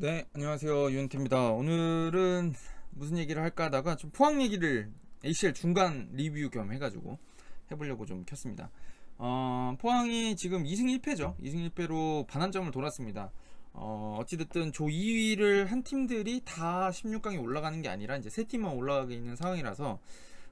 네, 안녕하세요. 유현태입니다. 오늘은 무슨 얘기를 할까 하다가 좀 포항 얘기를 ACL 중간 리뷰 겸 해가지고 해보려고 좀 켰습니다. 어, 포항이 지금 2승 1패죠. 2승 1패로 반환점을 돌았습니다. 어, 어찌됐든 조 2위를 한 팀들이 다 16강에 올라가는 게 아니라 이제 세 팀만 올라가게 있는 상황이라서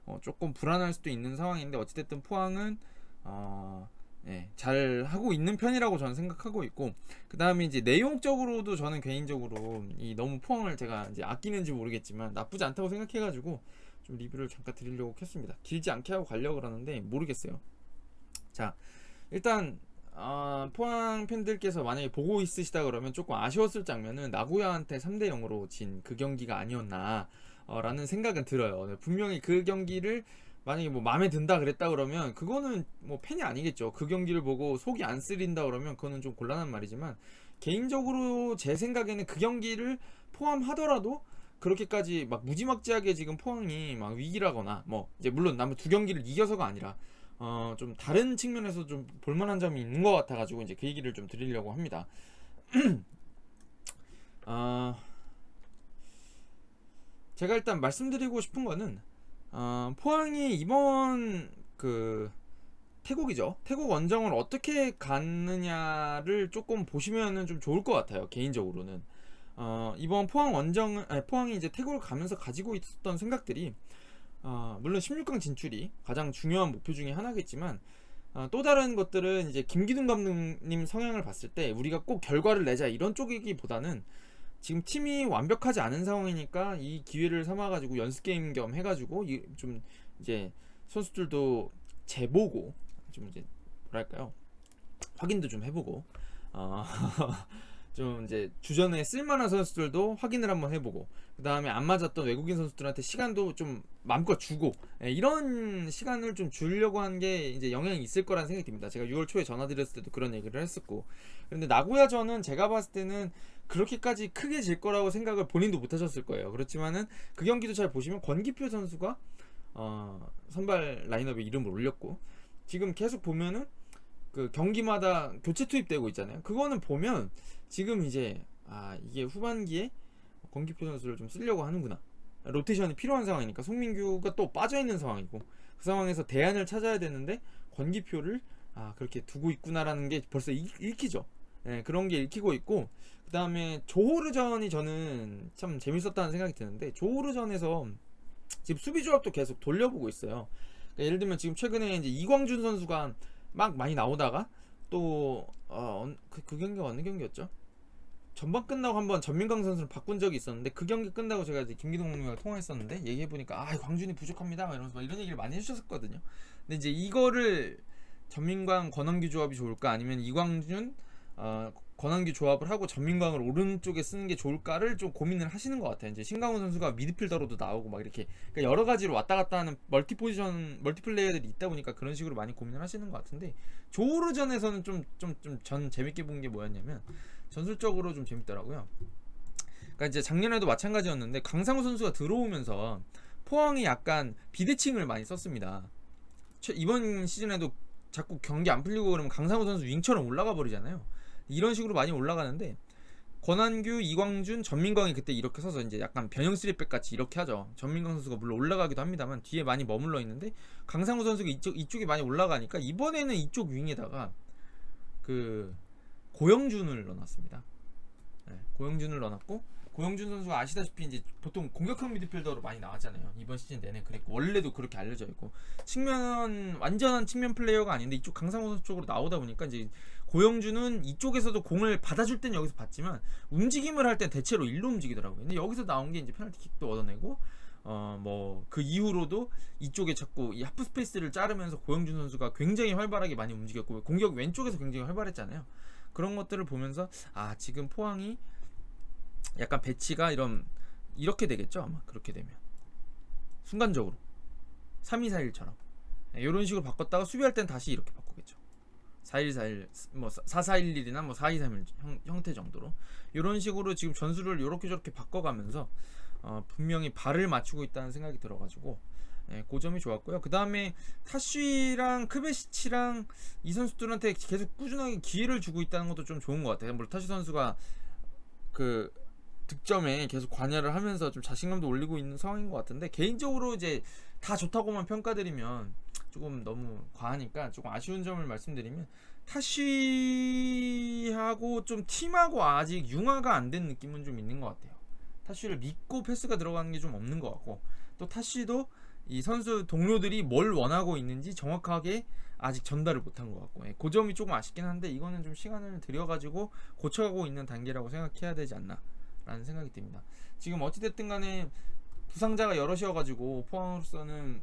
어, 조금 불안할 수도 있는 상황인데 어찌됐든 포항은 어, 예, 잘 하고 있는 편이라고 저는 생각하고 있고 그 다음에 이제 내용적으로도 저는 개인적으로 이 너무 포항을 제가 이제 아끼는지 모르겠지만 나쁘지 않다고 생각해가지고 좀 리뷰를 잠깐 드리려고 켰습니다. 길지 않게 하고 가려고 그러는데 모르겠어요. 자 일단 어, 포항 팬들께서 만약에 보고 있으시다 그러면 조금 아쉬웠을 장면은 나고야한테 3대 0으로 진 그 경기가 아니었나 어, 라는 생각은 들어요. 네, 분명히 그 경기를 만약에 뭐 마음에 든다 그랬다 그러면 그거는 뭐 팬이 아니겠죠. 그 경기를 보고 속이 안 쓰린다 그러면 그거는 좀 곤란한 말이지만 개인적으로 제 생각에는 그 경기를 포함하더라도 그렇게까지 막 무지막지하게 지금 포항이 막 위기라거나 뭐 이제 물론 남은 두 경기를 이겨서가 아니라 어 좀 다른 측면에서 좀 볼만한 점이 있는 것 같아가지고 이제 그 얘기를 좀 드리려고 합니다. 아 제가 일단 말씀드리고 싶은 거는 어, 포항이 이번 그 태국이죠. 태국 원정을 어떻게 갔느냐를 조금 보시면은 좀 좋을 것 같아요. 개인적으로는 어, 이번 포항 원정 아니, 포항이 이제 태국을 가면서 가지고 있었던 생각들이 어, 물론 16강 진출이 가장 중요한 목표 중에 하나겠지만 어, 또 다른 것들은 이제 김기둥 감독님 성향을 봤을 때 우리가 꼭 결과를 내자 이런 쪽이기보다는 지금 팀이 완벽하지 않은 상황이니까 이 기회를 삼아가지고 연습 게임 겸 해가지고 이- 좀 이제 선수들도 재보고 좀 이제 뭐랄까요 확인도 좀 해보고 어, 좀 이제 주전에 쓸만한 선수들도 확인을 한번 해보고 그 다음에 안 맞았던 외국인 선수들한테 시간도 좀 마음껏 주고 예, 이런 시간을 좀 주려고 한 게 이제 영향이 있을 거라는 생각이 듭니다. 제가 6월 초에 전화드렸을 때도 그런 얘기를 했었고 그런데 나고야전은 제가 봤을 때는 그렇게까지 크게 질 거라고 생각을 본인도 못 하셨을 거예요. 그렇지만은 그 경기도 잘 보시면 권기표 선수가 어, 선발 라인업에 이름을 올렸고 지금 계속 보면은 그 경기마다 교체 투입되고 있잖아요. 그거는 보면 지금 이제 아 이게 후반기에 권기표 선수를 좀 쓰려고 하는구나. 로테이션이 필요한 상황이니까 송민규가 또 빠져 있는 상황이고 그 상황에서 대안을 찾아야 되는데 권기표를 아 그렇게 두고 있구나라는 게 벌써 읽, 읽히죠. 예, 그런 게 읽히고 있고 그 다음에 조호르전이 저는 참 재밌었다는 생각이 드는데 조호르전에서 지금 수비 조합도 계속 돌려보고 있어요. 그러니까 예를 들면 지금 최근에 이제 이광준 선수가 막 많이 나오다가 또 어, 그, 그 경기가 어느 경기였죠? 전반 끝나고 한번 전민강 선수를 바꾼 적이 있었는데 그 경기 끝나고 제가 이제 김기동 선수와 통화했었는데 얘기해 보니까 아 광준이 부족합니다 막 이러면서 막 이런 얘기를 많이 해주셨었거든요. 근데 이제 이거를 전민광 권원규 조합이 좋을까 아니면 이광준 어, 권한규 조합을 하고 전민광을 오른쪽에 쓰는 게 좋을까를 좀 고민을 하시는 것 같아요. 이제 신강훈 선수가 미드필더로도 나오고 막 이렇게 그러니까 여러 가지로 왔다 갔다 하는 멀티 포지션 멀티 플레이어들이 있다 보니까 그런 식으로 많이 고민을 하시는 것 같은데 조르전에서는 좀 좀 좀 전 재밌게 본 게 뭐였냐면 전술적으로 좀 재밌더라고요. 그러니까 이제 작년에도 마찬가지였는데 강상우 선수가 들어오면서 포항이 약간 비대칭을 많이 썼습니다. 최- 이번 시즌에도 자꾸 경기 안 풀리고 그러면 강상우 선수 윙처럼 올라가 버리잖아요. 이런 식으로 많이 올라가는데 권한규, 이광준, 전민광이 그때 이렇게 서서 이제 약간 변형 스리백 같이 이렇게 하죠. 전민광 선수가 물론 올라가기도 합니다만 뒤에 많이 머물러 있는데 강상우 선수가 이쪽 이쪽이 많이 올라가니까 이번에는 이쪽 윙에다가 그 고영준을 넣어놨습니다. 네, 고영준을 넣어놨고 고영준 선수가 아시다시피 이제 보통 공격형 미드필더로 많이 나왔잖아요. 이번 시즌 내내 그랬고 원래도 그렇게 알려져 있고 측면 완전한 측면 플레이어가 아닌데 이쪽 강상호 선수 쪽으로 나오다 보니까 이제 고영준은 이쪽에서도 공을 받아줄 땐 여기서 받지만 움직임을 할 땐 대체로 일로 움직이더라고요. 근데 여기서 나온 게 이제 페널티킥도 얻어내고 어 뭐 그 이후로도 이쪽에 자꾸 이 하프 스페이스를 자르면서 고영준 선수가 굉장히 활발하게 많이 움직였고 공격 왼쪽에서 굉장히 활발했잖아요. 그런 것들을 보면서 아 지금 포항이 약간 배치가 이런 이렇게 되겠죠 아마. 그렇게 되면. 순간적으로. 3241처럼. 이런 식으로 바꿨다가 수비할 땐 다시 이렇게 바꾸겠죠. 4141 뭐 4411이나 뭐 4231 형, 형태 정도로. 이런 식으로 지금 전술을 이렇게 저렇게 바꿔가면서 어, 분명히 발을 맞추고 있다는 생각이 들어가지고 예, 그 점이 좋았고요. 그 다음에 타쉬랑 크베시치랑 이 선수들한테 계속 꾸준하게 기회를 주고 있다는 것도 좀 좋은 것 같아요. 물론 타쉬 선수가 그 득점에 계속 관여를 하면서 좀 자신감도 올리고 있는 상황인 것 같은데 개인적으로 이제 다 좋다고만 평가드리면 조금 너무 과하니까 조금 아쉬운 점을 말씀드리면 타쉬하고 좀 팀하고 아직 융화가 안 된 느낌은 좀 있는 것 같아요. 타쉬를 믿고 패스가 들어가는 게 좀 없는 것 같고 또 타쉬도 이 선수 동료들이 뭘 원하고 있는지 정확하게 아직 전달을 못한 것 같고 예, 그 점이 조금 아쉽긴 한데 이거는 좀 시간을 들여가지고 고쳐가고 있는 단계라고 생각해야 되지 않나 라는 생각이 듭니다. 지금 어찌됐든 간에 부상자가 여럿이어가지고 포항으로서는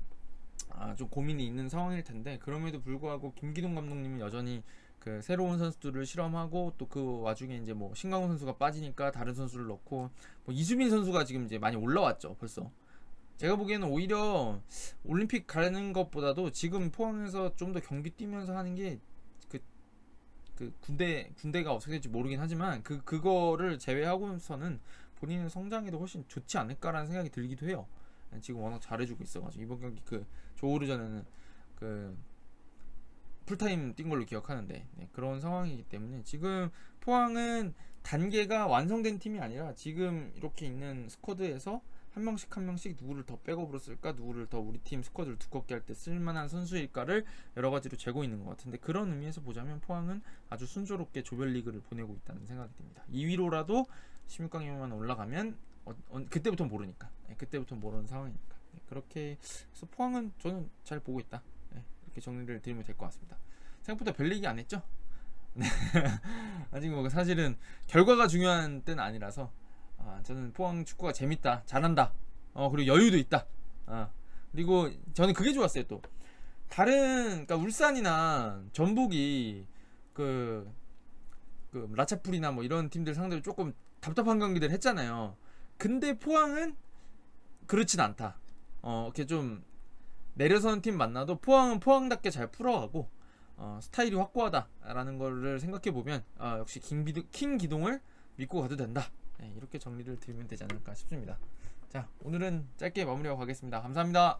아, 좀 고민이 있는 상황일 텐데 그럼에도 불구하고 김기동 감독님은 여전히 그 새로운 선수들을 실험하고 또 그 와중에 이제 뭐 신강호 선수가 빠지니까 다른 선수를 넣고 뭐 이수빈 선수가 지금 이제 많이 올라왔죠 벌써 제가 보기에는 오히려 올림픽 가는 것보다도 지금 포항에서 좀 더 경기 뛰면서 하는 게 그그 군대 군대가 어떻게 될지 모르긴 하지만 그 그거를 제외하고서는 본인의 성장에도 훨씬 좋지 않을까라는 생각이 들기도 해요. 지금 워낙 잘해주고 있어가지고 이번 경기 그 조오르전에는 그 풀타임 뛴 걸로 기억하는데 네, 그런 상황이기 때문에 지금 포항은 단계가 완성된 팀이 아니라 지금 이렇게 있는 스쿼드에서 한 명씩 한 명씩 누구를 더 백업으로 쓸까? 누구를 더 우리 팀 스쿼드를 두껍게 할 때 쓸만한 선수일까를 여러 가지로 재고 있는 것 같은데 그런 의미에서 보자면 포항은 아주 순조롭게 조별리그를 보내고 있다는 생각이 듭니다. 2위로라도 16강에만 올라가면 어, 어, 그때부터 모르니까. 네, 그때부터 모르는 상황이니까. 네, 그렇게 해서 포항은 저는 잘 보고 있다. 네, 이렇게 정리를 드리면 될 것 같습니다. 생각보다 별 얘기 안 했죠? 네. 아직 뭐 사실은 결과가 중요한 때는 아니라서 아, 저는 포항 축구가 재밌다, 잘한다, 어 그리고 여유도 있다. 아, 그리고 저는 그게 좋았어요 또 다른 그러니까 울산이나 전북이 그, 그 라차풀이나 뭐 이런 팀들 상대로 조금 답답한 경기들 했잖아요. 근데 포항은 그렇진 않다. 어 이렇게 좀 내려서는 팀 만나도 포항은 포항답게 잘 풀어가고 어, 스타일이 확고하다라는 거를 생각해 보면 아, 역시 킹 기동을 믿고 가도 된다. 네, 이렇게 정리를 드리면 되지 않을까 싶습니다. 자, 오늘은 짧게 마무리하고 가겠습니다. 감사합니다.